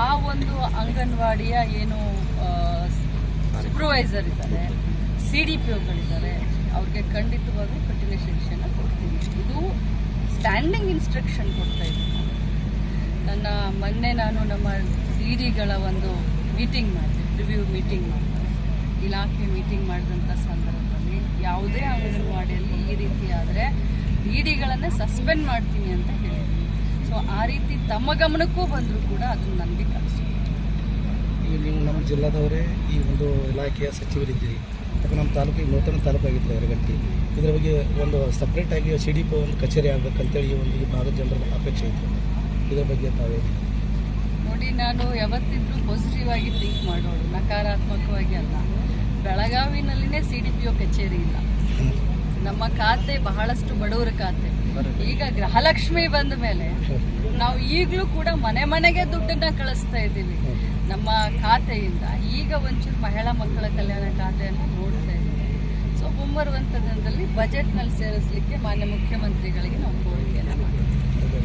ಆ ಒಂದು ಅಂಗನವಾಡಿಯ ಏನು ಸೂಪರ್ವೈಸರ್ ಇದ್ದಾರೆ ಸಿ ಡಿ ಪಿ ಒಗಳಿದ್ದಾರೆ, ಅವ್ರಿಗೆ ಖಂಡಿತವಾಗೂ ಕಠಿಣ ಶಿಕ್ಷಣ ಕೊಡ್ತೀನಿ. ಇದು ಸ್ಟ್ಯಾಂಡಿಂಗ್ ಇನ್ಸ್ಟ್ರಕ್ಷನ್ ಕೊಡ್ತಾ ಇದ್ದೀನಿ ನನ್ನ ಮೊನ್ನೆ ನಾನು ನಮ್ಮ ಸಿ ಡಿಗಳ ಒಂದು ಮೀಟಿಂಗ್ ಮಾಡಿದೆ ರಿವ್ಯೂ ಮೀಟಿಂಗ್ ಮಾಡಿದೆ ಇಲಾಖೆ ಮೀಟಿಂಗ್ ಮಾಡಿದಂಥ ಸಂದರ್ಭದಲ್ಲಿ ಯಾವುದೇ ಅಂಗನವಾಡಿಯಲ್ಲಿ ಈ ರೀತಿ ಆದರೆ ಡಿ ಡಿಗಳನ್ನೇ ಸಸ್ಪೆಂಡ್ ಮಾಡ್ತೀನಿ ಅಂತ ಹೇಳಿದ್ದೀನಿ ಸೊ ಆ ರೀತಿ ತಮ್ಮ ಗಮನಕ್ಕೂ ಬಂದರೂ ಕೂಡ ಅದನ್ನು ನನಗೆ ಕಳಿಸಿ ಈಗ ನೀವು ನಮ್ಮ ಜಿಲ್ಲಾದವರೇ ಈ ಒಂದು ಇಲಾಖೆಯ ಸಚಿವರಿದ್ದೀರಿ. ಮತ್ತು ನಮ್ಮ ತಾಲೂಕಿಗೆ ನೂತನ ತಾಲೂಕು ಆಗಿತ್ತು ಯರಗಟ್ಟಿ ಇದರ ಬಗ್ಗೆ ಒಂದು ಸಪ್ರೇಟಾಗಿ ಸಿ ಡಿ ಪಿ ಒಂದು ಕಚೇರಿ ಆಗಬೇಕಂತೇಳಿ ಈ ಒಂದು ಈ ಭಾಗದ ಜನರ ಅಪೇಕ್ಷೆ ಇತ್ತು. ಇದರ ಬಗ್ಗೆ ತಾವೇ ನೋಡಿ ನಾನು ಯಾವತ್ತಿದ್ರೂ ಪಾಸಿಟಿವ್ ಆಗಿ ಥಿಂಕ್ ಮಾಡೋಳು ನಕಾರಾತ್ಮಕವಾಗಿ ಅಲ್ಲ. ಬೆಳಗಾವಿನಲ್ಲಿನೇ ಸಿ ಡಿ ಪಿ ಒ ಕಚೇರಿ ಇಲ್ಲ. ನಮ್ಮ ಖಾತೆ ಬಹಳಷ್ಟು ಬಡವರ ಖಾತೆ. ಈಗ ಗೃಹಲಕ್ಷ್ಮಿ ಬಂದ ಮೇಲೆ ನಾವು ಈಗಲೂ ಕೂಡ ಮನೆ ಮನೆಗೆ ದುಡ್ಡನ್ನ ಕಳಿಸ್ತಾ ಇದ್ದೀವಿ. ನಮ್ಮ ಖಾತೆಯಿಂದ ಈಗ ಒಂಚೂರು ಮಹಿಳಾ ಮಕ್ಕಳ ಕಲ್ಯಾಣ ಖಾತೆಯನ್ನು ನೋಡ್ತಾ ಇದ್ದೀವಿ. ಸೊ ಮುಂಬರುವಂಥ ದಿನದಲ್ಲಿ ಬಜೆಟ್ನಲ್ಲಿ ಸೇರಿಸಲಿಕ್ಕೆ ಮಾನ್ಯ ಮುಖ್ಯಮಂತ್ರಿಗಳಿಗೆ ನಾವು ಕೋರಿಕೆಯನ್ನು ಮಾಡ್ತೀವಿ.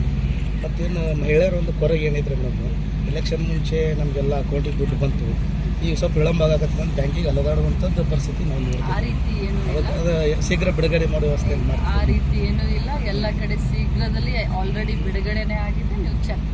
ಮತ್ತೇನು ಮಹಿಳೆಯರ ಒಂದು ಕೊರಗೆ ಏನಿದ್ರೆ ನಮ್ಮ ಎಲೆಕ್ಷನ್ ಮುಂಚೆ ನಮಗೆಲ್ಲ ಅಕೌಂಟಿಗೆ ದುಡ್ಡು ಬಂತು. ಈಗ ಸ್ವಲ್ಪ ವಿಳಂಬ ಆಗತ್ತೆ ಬಂದು ಬ್ಯಾಂಕಿಗೆ ಅಲ್ಲದಾಡುವಂಥದ್ದು ಪರಿಸ್ಥಿತಿ ನಾವು ನೋಡ್ತೀವಿ ಶೀಘ್ರ ಬಿಡುಗಡೆ ಮಾಡುವ ವ್ಯವಸ್ಥೆ ಆ ರೀತಿ ಏನೂ ಇಲ್ಲ. ಎಲ್ಲ ಕಡೆ ಶೀಘ್ರದಲ್ಲಿ ಆಲ್ರೆಡಿ ಬಿಡುಗಡೆನೇ ಆಗಿದೆ. ನೀವು ಚೆಕ್